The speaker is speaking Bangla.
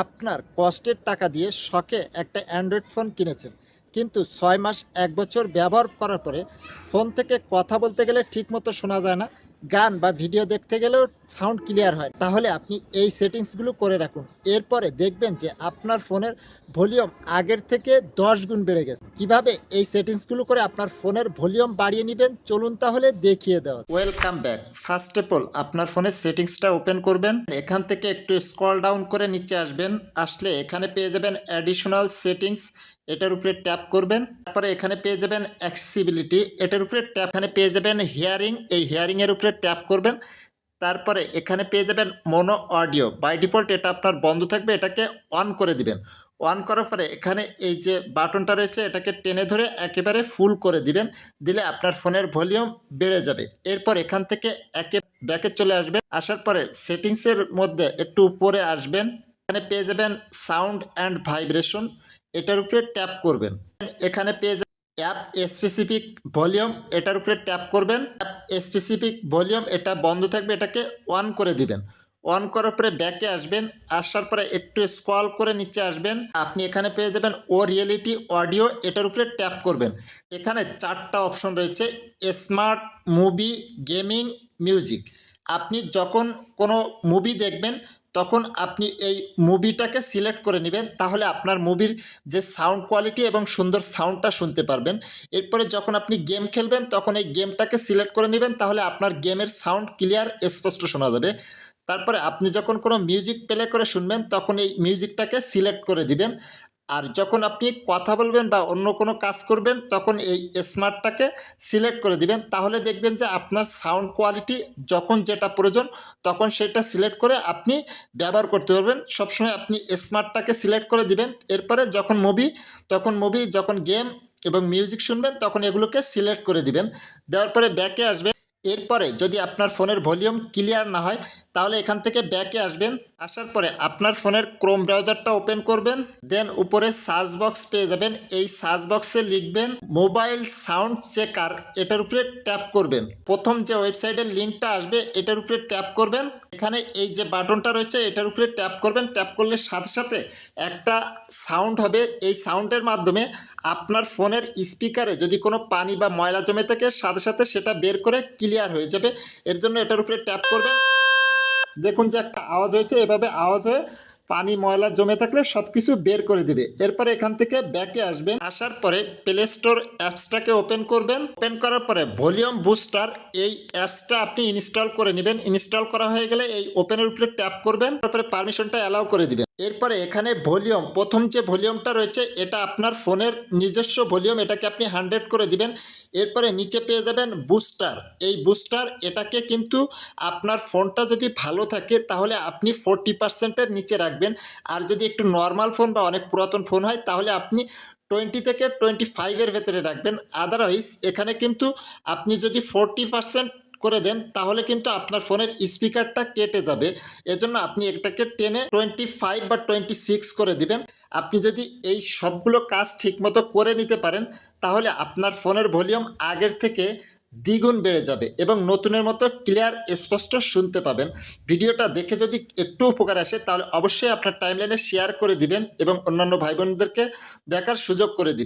আপনার কষ্টের টাকা দিয়ে শখে একটা অ্যান্ড্রয়েড ফোন কিনেছেন। কিন্তু ছয় মাস এক বছর ব্যবহার করার পরে ফোন থেকে কথা বলতে গেলে ঠিকমতো শোনা যায় না। গান বা ভিডিও দেখতে গেলেও সাউন্ড ক্লিয়ার হয়। তাহলে আপনি এই সেটিংসগুলো করে রাখুন। এরপরে দেখবেন যে আপনার ফোনের ভলিউম আগের থেকে দশ গুণ বেড়ে গেছে। কীভাবে এই সেটিংসগুলো করে আপনার ফোনের ভলিউম বাড়িয়ে নেবেন, চলুন তাহলে দেখিয়ে দেওয়া welcome back. First of all, আপনার ফোনের সেটিংসটা ওপেন করবেন। এখান থেকে একটু স্ক্রল ডাউন করে নিচে আসবেন। আসলে এখানে পেয়ে যাবেন অ্যাডিশনাল সেটিংস এটার উপরে ট্যাপ করবেন। তারপরে এখানে পেয়ে যাবেন অ্যাক্সিবিলিটি এটার উপরে ট্যাপ। এখানে পেয়ে যাবেন হিয়ারিং এই হিয়ারিংয়ের উপরে ট্যাপ করবেন। তারপরে এখানে পেয়ে যাবেন মনো অডিও বাই ডিফল্ট এটা আপনার বন্ধ থাকবে, এটাকে অন করে দিবেন। অন করার পরে এখানে এই যে বাটনটা রয়েছে, এটাকে টেনে ধরে একেবারে ফুল করে দিবেন। দিলে আপনার ফোনের ভলিউম বেড়ে যাবে। এরপর এখান থেকে একে ব্যাকে চলে আসবেন। আসার পরে সেটিংসের মধ্যে একটু উপরে আসবেন। এখানে পেয়ে যাবেন সাউন্ড অ্যান্ড ভাইব্রেশন এটার উপরে ট্যাপ করবেন। এখানে পেয়ে অ্যাপ স্পেসিফিক ভলিউম এটার উপরে ট্যাপ করবেন। অ্যাপ স্পেসিফিক ভলিউম এটা বন্ধ থাকবে, এটাকে অন করে দিবেন। অন করার পরে ব্যাকে আসবেন, আসার পরে একটু স্ক্রল করে নিচে আসবেন। আপনি এখানে পেয়ে যাবেন ও রিয়েলিটি অডিও এটার উপরে ট্যাপ করবেন। এখানে চারটা অপশন রয়েছে স্মার্ট মুভি গেমিং মিউজিক আপনি যখন কোনো মুভি দেখবেন তখন আপনি এই মুভিটাকে সিলেক্ট করে নেবেন, তাহলে আপনার মুভির যে সাউন্ড কোয়ালিটি এবং সুন্দর সাউন্ডটা শুনতে পারবেন। এরপরে যখন আপনি গেম খেলবেন, তখন এই গেমটাকে সিলেক্ট করে নেবেন, তাহলে আপনার গেমের সাউন্ড ক্লিয়ার স্পষ্ট শোনা যাবে। তারপরে আপনি যখন কোনো মিউজিক প্লে করে শুনবেন, তখন এই মিউজিকটাকে সিলেক্ট করে দিবেন। আর যখন আপনি কথা বলবেন বা অন্য কোনো কাজ করবেন, তখন এই স্মার্টটাকে সিলেক্ট করে দিবেন। তাহলে দেখবেন যে আপনার সাউন্ড কোয়ালিটি যখন যেটা প্রয়োজন, তখন সেটা সিলেক্ট করে আপনি ব্যবহার করতে পারবেন। সবসময় আপনি স্মার্টটাকে সিলেক্ট করে দিবেন। এরপরে যখন মুভি তখন মুভি যখন গেম এবং মিউজিক শুনবেন, তখন এগুলোকে সিলেক্ট করে দিবেন। দেওয়ার পরে ব্যাকে আসবেন। এরপরে যদি আপনার ফোনের ভলিউম ক্লিয়ার না হয়, তাহলে এখান থেকে ব্যাকে আসবেন। আসার পরে আপনার ফোনের ক্রোম ব্রাউজারটা ওপেন করবেন, দেন উপরে সার্চ বক্স পেয়ে যাবেন। এই সার্চ বক্সে লিখবেন মোবাইল সাউন্ড চেকার, এটার উপরে ট্যাপ করবেন। প্রথম যে ওয়েবসাইটের লিঙ্কটা আসবে, এটার উপরে ট্যাপ করবেন। এখানে এই যে বাটনটা রয়েছে, এটার উপরে ট্যাপ করবেন। ট্যাপ করলে সাথে সাথে একটা সাউন্ড হবে। এই সাউন্ডের মাধ্যমে আপনার ফোনের স্পিকারে যদি কোনো পানি বা ময়লা জমে থাকে, সাথে সাথে সেটা বের করে ক্লিয়ার হয়ে যাবে। এর জন্য এটার উপরে ট্যাপ করবেন। দেখুন যে একটা আওয়াজ হয়েছে, এভাবে আওয়াজ হয়ে পানি, ময়লা জমে থাকলে সব কিছু বের করে দেবে। এরপরে এখান থেকে ব্যাকে আসবেন। আসার পরে প্লে স্টোর অ্যাপসটাকে ওপেন করবেন। ওপেন করার পরে ভলিউম বুস্টার এই অ্যাপসটা আপনি ইনস্টল করে নেবেন। ইনস্টল করা হয়ে গেলে এই ওপেনের উপরে ট্যাপ করবেন। তারপরে পারমিশনটা অ্যালাউ করে দিবেন। এরপরে এখানে ভলিউম, প্রথম যে ভলিউমটা রয়েছে, এটা আপনার ফোনের নিজস্ব ভলিউম, এটাকে আপনি হান্ড্রেড করে দিবেন। এরপরে নিচে পেয়ে যাবেন বুস্টার। এই বুস্টার, এটাকে কিন্তু আপনার ফোনটা যদি ভালো থাকে, তাহলে আপনি ফোরটি পার্সেন্টের নিচে রাখবেন। আর যদি একটু নর্মাল ফোন বা অনেক পুরাতন ফোন হয়, তাহলে আপনি টোয়েন্টি থেকে টোয়েন্টি ফাইভের ভেতরে রাখবেন। আদারওয়াইজ এখানে কিন্তু আপনি যদি ফোরটি পার্সেন্ট করে দেন, তাহলে কিন্তু আপনার ফোনের স্পিকারটা কেটে যাবে। এজন্য আপনি এটাকে টেনে টোয়েন্টি ফাইভ বা টোয়েন্টি সিক্স করে দিবেন। আপনি যদি এই সবগুলো কাজ ঠিকমতো করে নিতে পারেন, তাহলে আপনার ফোনের ভলিউম আগের থেকে দ্বিগুণ বেড়ে যাবে এবং নতুনের মতো ক্লিয়ার, স্পষ্ট শুনতে পাবেন। ভিডিওটা দেখে যদি একটু উপকার আসে, তাহলে অবশ্যই আপনার টাইমলাইনে শেয়ার করে দিবেন এবং অন্যান্য ভাই বোনদেরকে দেখার সুযোগ করে দিবেন।